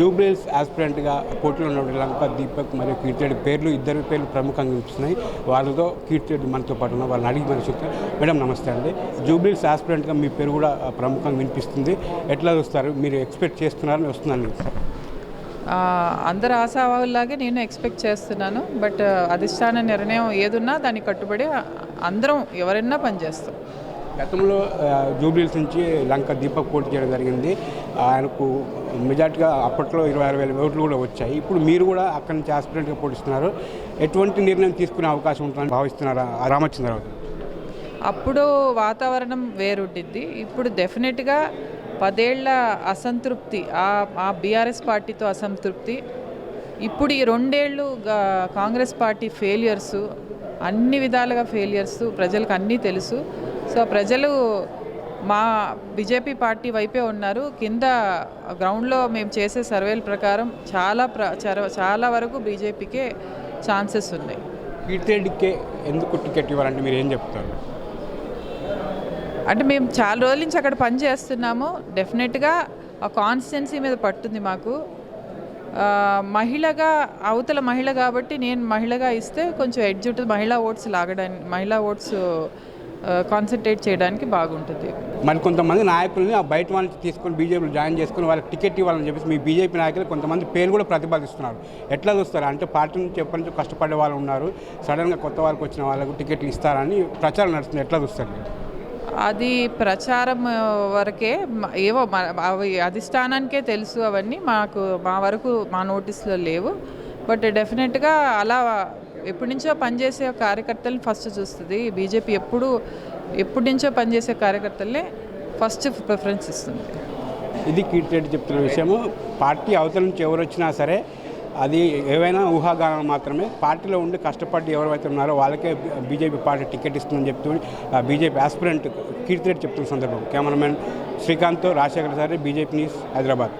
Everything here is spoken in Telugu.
జూబ్లీస్ ఆస్పిరెంట్గా పోటీలో ఉన్న లంక దీపక్ మరియు కీర్తిరెడ్డి పేర్లు ఇద్దరి పేర్లు ప్రముఖంగా వినిపిస్తున్నాయి. వాళ్ళతో కీర్తిరెడ్డి మనతో పాటు ఉన్న వాళ్ళని అడిగి మనం చెప్తారు మేడం నమస్తే అండి. జూబ్లీస్ ఆస్పిరెంట్గా మీ పేరు కూడా ప్రముఖంగా వినిపిస్తుంది. ఎట్లా చూస్తారు? మీరు ఎక్స్పెక్ట్ చేస్తున్నారని వస్తున్నాను అందరు ఆశావాహుల్లాగే నేను ఎక్స్పెక్ట్ చేస్తున్నాను. బట్ అధిష్టాన నిర్ణయం ఏదున్నా దానికి కట్టుబడి అందరం ఎవరైనా పనిచేస్తాం. గతంలో జూబ్లీస్ నుంచి లంక దీపక్ పోటీ చేయడం జరిగింది. ఆయనకు మెజార్టీగా అప్పట్లో ఇరవై ఆరు వేల ఓట్లు కూడా వచ్చాయి. ఇప్పుడు మీరు కూడా అక్కడి నుంచి ఆస్పిరెంట్గా పోటీస్తున్నారు. ఎటువంటి నిర్ణయం తీసుకునే అవకాశం ఉంటుందని భావిస్తున్నారా రామచంద్రరావు అప్పుడు వాతావరణం వేరుండిద్ది ఇప్పుడు డెఫినెట్గా పదేళ్ళ అసంతృప్తి ఆ ఆ బీఆర్ఎస్ పార్టీతో అసంతృప్తి. ఇప్పుడు ఈ రెండేళ్ళు కాంగ్రెస్ పార్టీ ఫెయిలియర్స్ అన్ని విధాలుగా ఫెయిలియర్స్ ప్రజలకు అన్నీ తెలుసు. సో ప్రజలు మా బీజేపీ పార్టీ వైపే ఉన్నారు. కింద గ్రౌండ్లో మేము చేసే సర్వేల ప్రకారం చాలా ప్ర చర- చాలా వరకు బీజేపీకే ఛాన్సెస్ ఉన్నాయి. కీర్తిరెడ్డికే ఎందుకు టికెట్ ఇవ్వాలంటే మీరు ఏం చెప్తారు? అంటే మేము చాలా రోజుల నుంచి అక్కడ పని చేస్తున్నాము. డెఫినెట్గా ఆ కాన్స్టిట్యున్సీ మీద పట్టుంది మాకు. మహిళగా అవతల మహిళ కాబట్టి నేను మహిళగా ఇస్తే కొంచెం ఎడ్జ్ ఉంటుంది. మహిళా ఓట్స్ లాగడానికి మహిళా ఓట్స్ కాన్సన్ట్రేట్ చేయడానికి బాగుంటుంది. మరి కొంతమంది నాయకుల్ని ఆ బయట వాళ్ళని తీసుకొని బీజేపీలో జాయిన్ చేసుకొని వాళ్ళకి టికెట్ ఇవ్వాలని చెప్పేసి మీ బీజేపీ నాయకులు కొంతమంది పేరు కూడా ప్రతిపాదిస్తున్నారు. ఎట్లా చూస్తారు? అంటే పార్టీ నుంచి ఎప్పటి నుంచో కష్టపడే వాళ్ళు ఉన్నారు. సడన్గా కొత్త వాళ్ళకి వచ్చిన వాళ్ళకు టికెట్లు ఇస్తారని ప్రచారం నడుస్తుంది. ఎట్లా చూస్తారు? అది ప్రచారం వరకే ఏవో అవి అధిష్టానానికే తెలుసు అవన్నీ మాకు మా వరకు మా నోటీస్లో లేవు. బట్ డెఫినెట్గా అలా ఎప్పటి నుంచో పనిచేసే కార్యకర్తల్ని ఫస్ట్ చూస్తుంది. బీజేపీ ఎప్పుడు ఎప్పటి నుంచో పనిచేసే కార్యకర్తలనే ఫస్ట్ ప్రిఫరెన్స్ ఇస్తుంది. ఇది కీర్తిరెడ్డి చెప్తున్న విషయము. పార్టీ అవతల నుంచి ఎవరు వచ్చినా సరే అది ఏవైనా ఊహాగానాలు మాత్రమే. పార్టీలో ఉండి కష్టపడి ఎవరైతే ఉన్నారో వాళ్ళకే బీజేపీ పార్టీ టికెట్ ఇస్తుందని చెప్తూ బీజేపీ ఆస్పిరెంట్ కీర్తిరెడ్డి చెప్తున్న సందర్భం. కెమెరామెన్ శ్రీకాంత్ రాజశేఖర్ సారి బీజేపీ న్యూస్ హైదరాబాద్.